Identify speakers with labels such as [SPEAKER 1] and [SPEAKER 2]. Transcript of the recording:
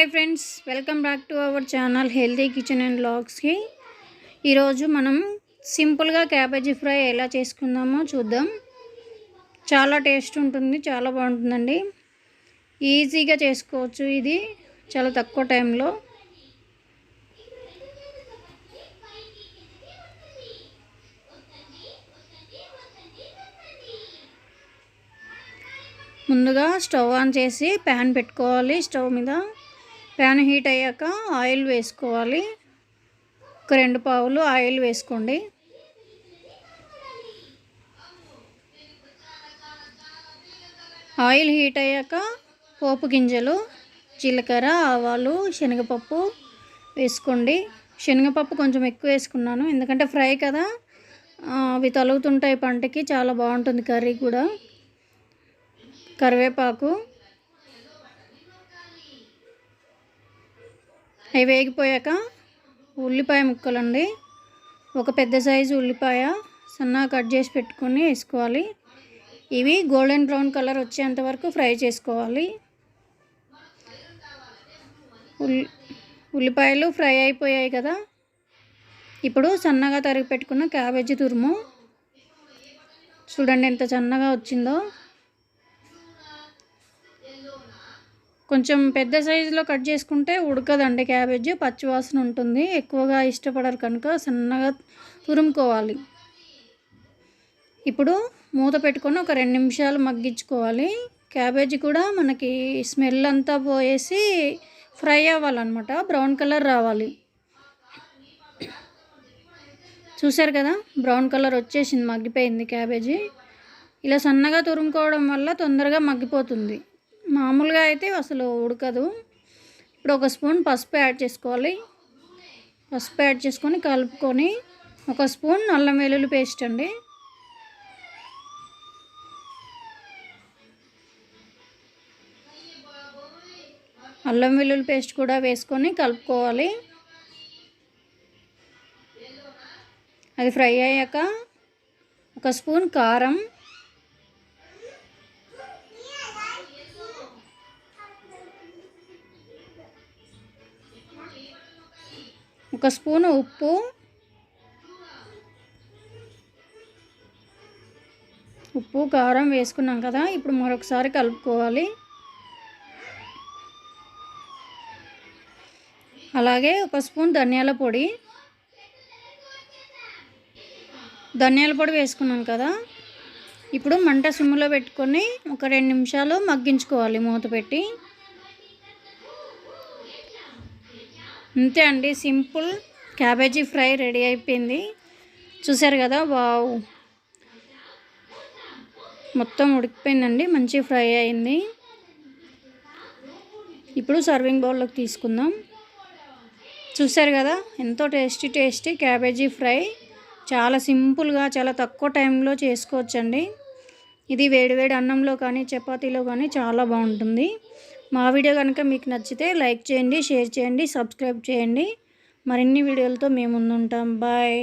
[SPEAKER 1] Hi friends welcome back to our channel healthy kitchen and బ్లాగ్స్కి ఈరోజు మనం సింపుల్గా cabbage fry ఎలా చేసుకుందామో చూద్దాం. చాలా టేస్ట్ ఉంటుంది చాలా బాగుంటుందండి. ఈజీగా చేసుకోవచ్చు ఇది చాలా తక్కువ టైంలో. ముందుగా స్టవ్ ఆన్ చేసి ప్యాన్ పెట్టుకోవాలి స్టవ్ మీద. ప్యాన్ హీట్ అయ్యాక ఆయిల్ వేసుకోవాలి. ఒక రెండు పావులు ఆయిల్ వేసుకోండి. ఆయిల్ హీట్ అయ్యాక పోపు గింజలు జీలకర్ర ఆవాలు శనగపప్పు వేసుకోండి. శనగపప్పు కొంచెం ఎక్కువ వేసుకున్నాను. ఎందుకంటే ఫ్రై కదా. అవి తలుగుతుంటాయి పంటకి. చాలా బాగుంటుంది కర్రీ కూడా. కరివేపాకు అవి వేగిపోయాక ఉల్లిపాయ ముక్కలండి. ఒక పెద్ద సైజు ఉల్లిపాయ సన్నగా కట్ చేసి పెట్టుకొని వేసుకోవాలి. ఇవి గోల్డెన్ బ్రౌన్ కలర్ వచ్చేంత వరకు ఫ్రై చేసుకోవాలి. ఉల్లి ఉల్లిపాయలు ఫ్రై అయిపోయాయి కదా. ఇప్పుడు సన్నగా తరిగి పెట్టుకున్న క్యాబేజీ తురుము. చూడండి ఎంత సన్నగా వచ్చిందో. కొంచెం పెద్ద సైజులో కట్ చేసుకుంటే ఉడకదండి క్యాబేజ్. పచ్చివాసన ఉంటుంది. ఎక్కువగా ఇష్టపడరు కనుక సన్నగా తురుముకోవాలి. ఇప్పుడు మూత పెట్టుకొని ఒక రెండు నిమిషాలు మగ్గించుకోవాలి. క్యాబేజీ కూడా మనకి స్మెల్ అంతా పోయేసి ఫ్రై అవ్వాలన్నమాట. బ్రౌన్ కలర్ రావాలి. చూసారు కదా? బ్రౌన్ కలర్ వచ్చేసింది మగ్గిపోయింది క్యాబేజీ. ఇలా సన్నగా తురుముకోవడం వల్ల తొందరగా మగ్గిపోతుంది. మామూలుగా అయితే అసలు ఉడకదు. ఇప్పుడు ఒక స్పూన్ పసుపు యాడ్ చేసుకోవాలి. పసుపు యాడ్ చేసుకొని కలుపుకొని ఒక స్పూన్ అల్లం వెల్లుల్లి పేస్ట్ అండి. అల్లం వెల్లుల్లి పేస్ట్ కూడా వేసుకొని కలుపుకోవాలి. అది ఫ్రై అయ్యాక ఒక స్పూన్ కారం ఒక స్పూను ఉప్పు. ఉప్పు కారం వేసుకున్నాం కదా ఇప్పుడు మరొకసారి కలుపుకోవాలి. అలాగే ఒక స్పూన్ ధనియాల పొడి. ధనియాల పొడి వేసుకున్నాం కదా ఇప్పుడు మంట సిమ్లో పెట్టుకొని ఒక రెండు నిమిషాలు మగ్గించుకోవాలి మూత పెట్టి. అంతే అండి సింపుల్. క్యాబేజీ ఫ్రై రెడీ అయిపోయింది. చూసారు కదా వావ్. మొత్తం ఉడికిపోయిందండి మంచి ఫ్రై అయింది. ఇప్పుడు సర్వింగ్ బౌల్లోకి తీసుకుందాం. చూసారు కదా ఎంతో టేస్టీ టేస్టీ క్యాబేజీ ఫ్రై. చాలా సింపుల్గా చాలా తక్కువ టైంలో చేసుకోవచ్చండి. ఇది వేడివేడి అన్నంలో కానీ చపాతీలో కానీ చాలా బాగుంటుంది. మా వీడియో కనుక మీకు నచ్చితే లైక్ చేయండి షేర్ చేయండి సబ్స్క్రైబ్ చేయండి. మరిన్ని వీడియోలతో మేము ముందుంటాం. బాయ్.